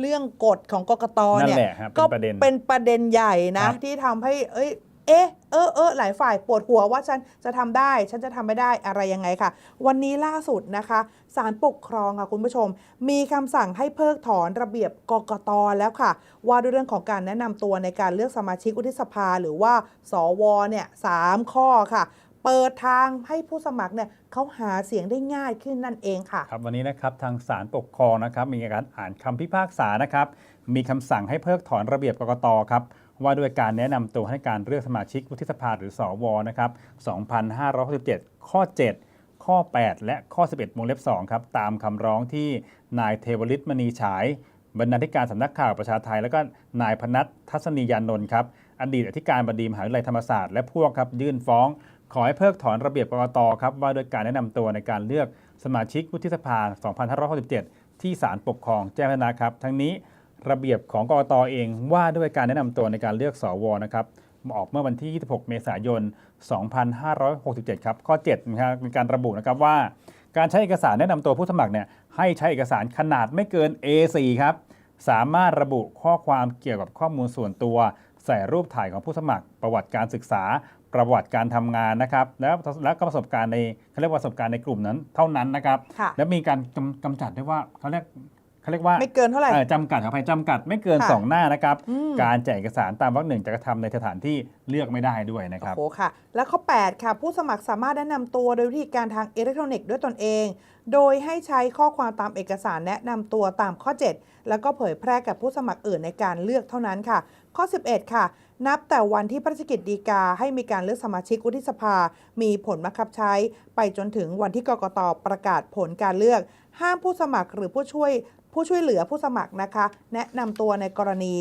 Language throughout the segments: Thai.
เรื่องกฎของกกตนั่นเนี่ยแหละครับเป็นก็ประเด็นเป็นประเด็นใหญ่นะครับที่ทำให้เอ้ยเอ๊ะเออเออหลายฝ่ายปวดหัวว่าฉันจะทำได้ ฉันจะทำไม่ได้อะไรยังไงค่ะ วันนี้ล่าสุดนะคะศาลปกครองค่ะคุณผู้ชม มีคำสั่งให้เพิกถอนระเบียบกกตแล้วค่ะ ว่าด้วยเรื่องของการแนะนำตัวในการเลือกสมาชิกวุฒิสภาหรือว่า สวเนี่ยสามข้อค่ะ เปิดทางให้ผู้สมัครเนี่ยเขาหาเสียงได้ง่ายขึ้นนั่นเองค่ะ ครับวันนี้นะครับทางศาลปกครองนะครับมีการอ่านคำพิพากษานะครับมีคำสั่งให้เพิกถอนระเบียบกกตครับว่าด้วยการแนะนำตัวให้การเลือกสมาชิกวุฒิสภาหรือสวนะครับ2567 ข้อ 7 ข้อ 8 และข้อ 11วงเล็บ2ครับตามคำร้องที่นายเทวฤทธิ์มณีฉายบรรณาธิการสำนักข่าวประชาไทย แล้วก็นายพนัททัศนียานนท์ครับอดีตอธิการบดีมหาวิทยาลัยธรรมศาสตร์และพวกครับยื่นฟ้อง ขอให้เพิกถอนระเบียบกกตครับว่าด้วยการแนะนำตัวในการเลือกสมาชิกวุฒิสภา 2567 ที่ศาลปกครองแจ้งวัฒนะครับ ทั้งนี้ระเบียบของกกตเองว่าด้วยการแนะนำตัวในการเลือกสวนะครับออกเมื่อวันที่ 26 เมษายน 2567 ครับ ข้อ7นะครับมีการระบุนะครับว่า การใช้เอกสารแนะนำตัวผู้สมัครเนี่ยให้ใช้เอกสารขนาดไม่เกิน A4 ครับ สามารถระบุข้อความเกี่ยวกับข้อมูลส่วนตัว ใส่รูปถ่ายของผู้สมัคร ประวัติการศึกษา ประวัติการทำงานนะครับ แล้วแล้วก็ประสบการณ์ในเขาเรียกว่าประสบการณ์ในกลุ่มนั้นเท่านั้นนะครับค่ะแล้วมีการกำกำจัดด้วยว่าเขาเรียกเขาเรียกว่าไม่เกินเท่าไหร่เอ่อจำกัดขออภัยจำกัดไม่เกินค่ะ2หน้านะครับอืมการแจกเอกสารตามวรรคหนึ่งจะกระทำในสถานที่เลือกไม่ได้ด้วยนะครับโอ้โหค่ะ แล้วข้อ 8 ค่ะ ผู้สมัครสามารถแนะนำตัวโดยวิธีการทางอิเล็กทรอนิกส์ด้วยตนเอง โดยให้ใช้ข้อความตามเอกสารแนะนำตัวตามข้อ 7 แล้วก็เผยแพร่กับผู้สมัครอื่นในการเลือกเท่านั้นค่ะ ข้อ 11 ค่ะ นับแต่วันที่พระราชกิจฎีกาให้มีการเลือกสมาชิกวุฒิสภา มีผลบังคับใช้ ไปจนถึงวันที่กกตประกาศผลการเลือก ห้ามผู้สมัครหรือผู้ช่วยผู้ช่วยเหลือผู้สมัครนะคะ แนะนำตัวในกรณี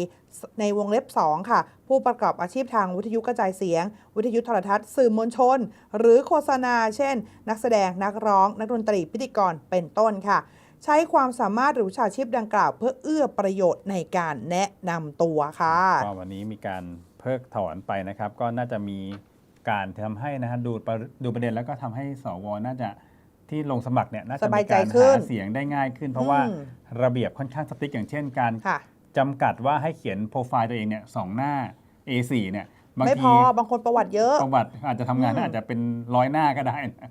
ในวงเล็บ 2 ค่ะ ผู้ประกอบอาชีพทางวิทยุกระจายเสียง วิทยุโทรทัศน์ สื่อมวลชน หรือโฆษณา เช่น นักแสดงนักร้อง นักดนตรีพิธีกรเป็นต้นค่ะ ใช้ความสามารถหรือวิชาชีพดังกล่าว เพื่อเอื้อประโยชน์ในการแนะนำตัวค่ะก็วันนี้มีการเพิกถอนไปนะครับ ก็น่าจะมีการทำให้นะฮะดูประดูประเด็นแล้วก็ทำให้สวน่าจะที่ลงสมัครเนี่ยน่าจะสบามียใจการขึ้นหาเสียงได้ง่ายขึ้น เพราะว่าอืมระเบียบค่อนข้างสติ๊กอย่างเช่นการค่ะจำกัดว่าให้เขียนโปรไฟล์ตัวเองเนี่ยสองหน้า A4 เนี่ยบางไม่พทีอบางคนประวัติเยอะ ประวัติอาจจะทำงานอืมอาจจะเป็นร้อยหน้าก็ได้นะ